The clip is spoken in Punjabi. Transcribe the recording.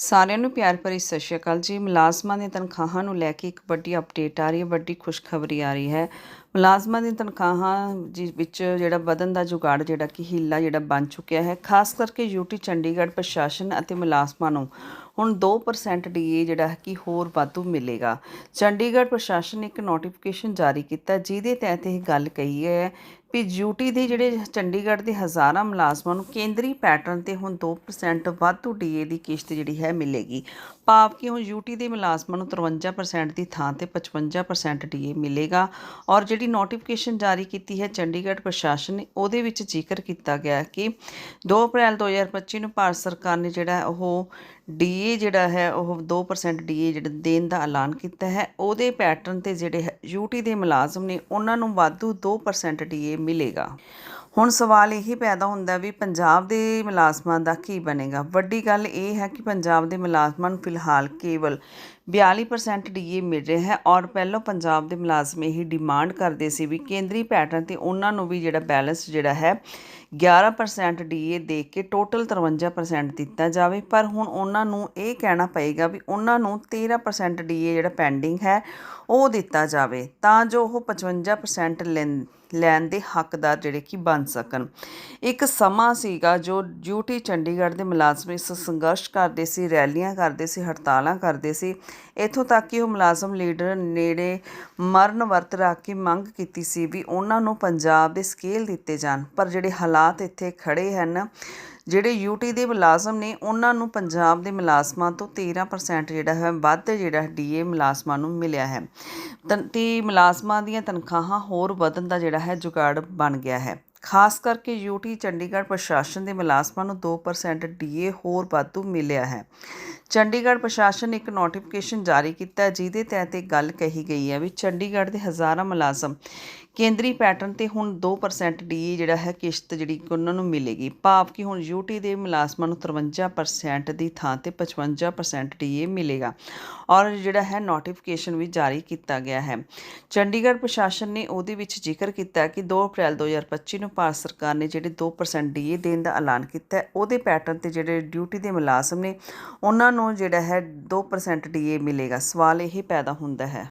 ਸਾਰਿਆਂ ਨੂੰ ਪਿਆਰ ਭਰੀ ਸਤਿ ਸ਼੍ਰੀ ਅਕਾਲ ਜੀ। ਮੁਲਾਜ਼ਮਾਂ ਦੀਆਂ ਤਨਖਾਹਾਂ ਨੂੰ ਲੈ ਕੇ ਇੱਕ ਵੱਡੀ ਅਪਡੇਟ ਆ ਰਹੀ ਹੈ, ਵੱਡੀ ਖੁਸ਼ਖਬਰੀ ਆ ਰਹੀ ਹੈ। ਮੁਲਾਜ਼ਮਾਂ ਦੀਆਂ ਤਨਖਾਹਾਂ ਜਿਸ ਵਿੱਚ ਜਿਹੜਾ ਵਧਣ ਦਾ ਜੁਗਾੜ, ਜਿਹੜਾ ਕਿ ਹੀਲਾ ਜਿਹੜਾ ਬਣ ਚੁੱਕਿਆ ਹੈ, ਖਾਸ ਕਰਕੇ ਯੂਟੀ ਚੰਡੀਗੜ੍ਹ ਪ੍ਰਸ਼ਾਸਨ ਅਤੇ ਮੁਲਾਜ਼ਮਾਂ ਨੂੰ ਹੁਣ 2% ਡੀਏ ਜਿਹੜਾ ਹੈ ਕਿ ਹੋਰ ਵਾਧੂ ਮਿਲੇਗਾ। ਚੰਡੀਗੜ੍ਹ ਪ੍ਰਸ਼ਾਸਨ ਨੇ ਇੱਕ ਨੋਟੀਫਿਕੇਸ਼ਨ ਜਾਰੀ ਕੀਤਾ, ਜਿਹਦੇ ਤਹਿਤ ਇਹ ਗੱਲ ਕਹੀ ਹੈ ਵੀ ਯੂਟੀ ਦੇ ਜਿਹੜੇ ਚੰਡੀਗੜ੍ਹ ਦੇ ਹਜ਼ਾਰਾਂ ਮੁਲਾਜ਼ਮਾਂ ਨੂੰ ਕੇਂਦਰੀ ਪੈਟਰਨ ਤੇ ਹੁਣ 2% ਵਾਧੂ ਡੀਏ ਦੀ ਕਿਸ਼ਤ ਜਿਹੜੀ ਹੈ ਮਿਲੇਗੀ। ਭਾਵ ਕਿ ਹੁਣ ਯੂਟੀ ਦੇ ਮੁਲਾਜ਼ਮਾਂ ਨੂੰ 53% ਦੀ ਥਾਂ ਤੇ 55% ਡੀਏ ਮਿਲੇਗਾ ਔਰ ਜਿਹੜੀ ਨੋਟੀਫਿਕੇਸ਼ਨ ਜਾਰੀ ਕੀਤੀ ਹੈ ਚੰਡੀਗੜ੍ਹ ਪ੍ਰਸ਼ਾਸਨ ਨੇ, ਉਹਦੇ ਵਿੱਚ ਜ਼ਿਕਰ ਕੀਤਾ ਗਿਆ ਕਿ 2 ਅਪ੍ਰੈਲ 2025 ਨੂੰ ਭਾਰਤ ਸਰਕਾਰ ਨੇ ਜਿਹੜਾ ਉਹ ਡੀਏ ਜਿਹੜਾ ਹੈ, ਉਹ 2% ਡੀਏ ਜਿਹੜਾ ਦੇਣ ਦਾ ਐਲਾਨ ਕੀਤਾ ਹੈ। ਉਹਦੇ ਪੈਟਰਨ ਤੇ ਜਿਹੜੇ ਯੂਟੀ ਦੇ ਮੁਲਾਜ਼ਮ ਨੇ, ਉਹਨਾਂ ਨੂੰ ਵਾਧੂ 2% ਡੀਏ ਮਿਲੇਗਾ। ਹੁਣ ਸਵਾਲ ਇਹੀ ਪੈਦਾ ਹੁੰਦਾ ਵੀ ਪੰਜਾਬ ਦੇ ਮੁਲਾਜ਼ਮਾਂ ਦਾ ਕੀ ਬਣੇਗਾ? ਵੱਡੀ ਗੱਲ ਇਹ ਹੈ ਕਿ ਪੰਜਾਬ ਦੇ ਮੁਲਾਜ਼ਮਾਂ ਨੂੰ ਫਿਲਹਾਲ ਕੇਵਲ 42% ਡੀਏ ਮਿਲ ਰਿਹਾ ਹੈ ਔਰ ਪਹਿਲਾਂ ਪੰਜਾਬ ਦੇ ਮੁਲਾਜ਼ਮ ਇਹੀ ਡਿਮਾਂਡ ਕਰਦੇ ਸੀ ਵੀ ਕੇਂਦਰੀ ਪੈਟਰਨ ਤੇ ਉਹਨਾਂ ਨੂੰ ਵੀ ਜਿਹੜਾ ਬੈਲੈਂਸ ਜਿਹੜਾ ਹੈ 11% ਡੀਏ ਦੇ ਕੇ ਟੋਟਲ 53% ਦਿੱਤਾ ਜਾਵੇ। ਪਰ ਹੁਣ ਉਹਨਾਂ ਨੂੰ ਇਹ ਕਹਿਣਾ ਪਏਗਾ ਵੀ ਉਹਨਾਂ ਨੂੰ 13% ਡੀਏ ਜਿਹੜਾ ਪੈਂਡਿੰਗ ਹੈ ਉਹ ਦਿੱਤਾ ਜਾਵੇ ਤਾਂ ਜੋ ਉਹ 55% ਲੈਣ ਲੈਣ ਦੇ ਹੱਕਦਾਰ ਜਿਹੜੇ ਕਿ ਬਣ ਸਕਣ। ਇੱਕ ਸਮਾਂ ਸੀਗਾ ਜੋ ਡਿਊਟੀ ਚੰਡੀਗੜ੍ਹ ਦੇ ਮੁਲਾਜ਼ਮ ਇਸ ਸੰਘਰਸ਼ ਕਰਦੇ ਸੀ, ਰੈਲੀਆਂ ਕਰਦੇ ਸੀ, ਹੜਤਾਲਾਂ ਕਰਦੇ ਸੀ। ਇਥੋਂ ਤੱਕ ਕਿ ਉਹ ਮੁਲਾਜ਼ਮ ਲੀਡਰ ਨੇੜੇ ਮਰਨ ਵਰਤ ਰੱਖ ਕੇ ਮੰਗ ਕੀਤੀ ਸੀ ਵੀ ਉਹਨਾਂ ਨੂੰ ਪੰਜਾਬ ਦੇ ਸਕੇਲ ਦਿੱਤੇ ਜਾਣ। ਪਰ ਜਿਹੜੇ ਹਾਲਾਤ ਇੱਥੇ ਖੜੇ ਹਨ, ਜਿਹੜੇ ਯੂਟੀ ਦੇ ਮੁਲਾਜ਼ਮ ਨੇ, ਉਹਨਾਂ ਨੂੰ ਪੰਜਾਬ ਦੇ ਮੁਲਾਜ਼ਮਾਂ ਤੋਂ 13% ਜਿਹੜਾ ਹੈ, ਵੱਧ ਜਿਹੜਾ ਡੀਏ ਮੁਲਾਜ਼ਮਾਂ ਨੂੰ ਮਿਲਿਆ ਹੈ। ਤੇ ਮੁਲਾਜ਼ਮਾਂ ਦੀਆਂ ਤਨਖਾਹਾਂ ਹੋਰ ਵਧਣ ਦਾ ਜਿਹੜਾ ਹੈ, ਜੁਗਾੜ ਬਣ ਗਿਆ ਹੈ। ਖਾਸ ਕਰਕੇ ਯੂਟੀ ਚੰਡੀਗੜ੍ਹ ਪ੍ਰਸ਼ਾਸਨ ਦੇ ਮੁਲਾਜ਼ਮਾਂ ਨੂੰ 2% ਡੀਏ ਹੋਰ ਵਾਧੂ ਮਿਲਿਆ ਹੈ। ਚੰਡੀਗੜ੍ਹ ਪ੍ਰਸ਼ਾਸਨ ਇੱਕ ਨੋਟੀਫਿਕੇਸ਼ਨ ਜਾਰੀ ਕੀਤਾ ਜਿਹਦੇ ਤਹਿਤ ਇਹ ਗੱਲ ਕਹੀ ਗਈ ਹੈ ਵੀ ਚੰਡੀਗੜ੍ਹ ਦੇ ਹਜ਼ਾਰਾਂ ਮੁਲਾਜ਼ਮ ਕੇਂਦਰੀ ਪੈਟਰਨ ਤੇ ਹੁਣ 2% ਡੀਏ ਜਿਹੜਾ ਹੈ ਕਿਸ਼ਤ ਜਿਹੜੀ ਉਹਨਾਂ ਨੂੰ ਮਿਲੇਗੀ। ਭਾਵ ਕਿ ਹੁਣ ਯੂਟੀ ਦੇ ਮੁਲਾਜ਼ਮਾਂ ਨੂੰ 53% ਦੀ ਥਾਂ ਤੇ 55% ਡੀਏ ਮਿਲੇਗਾ। ਔਰ ਜਿਹੜਾ ਹੈ ਨੋਟੀਫਿਕੇਸ਼ਨ ਵੀ ਜਾਰੀ ਕੀਤਾ ਗਿਆ ਹੈ। ਚੰਡੀਗੜ੍ਹ ਪ੍ਰਸ਼ਾਸਨ ਨੇ ਉਹਦੇ ਵਿੱਚ ਜ਼ਿਕਰ ਕੀਤਾ ਕਿ 2 ਅਪ੍ਰੈਲ 2025 ਨੂੰ ਭਾਰਤ ਸਰਕਾਰ ਨੇ ਜਿਹੜੇ 2% ਡੀਏ ਦੇਣ ਦਾ ਐਲਾਨ ਕੀਤਾ ਉਹਦੇ ਪੈਟਰਨ ਤੇ ਜਿਹੜੇ ਡਿਊਟੀ ਦੇ ਮੁਲਾਜ਼ਮ ਨੇ, ਉਹਨਾਂ ਨੂੰ ਜਿਹੜਾ ਹੈ 2% ਡੀਏ ਮਿਲੇਗਾ। ਸਵਾਲ ਇਹ ਪੈਦਾ ਹੁੰਦਾ ਹੈ।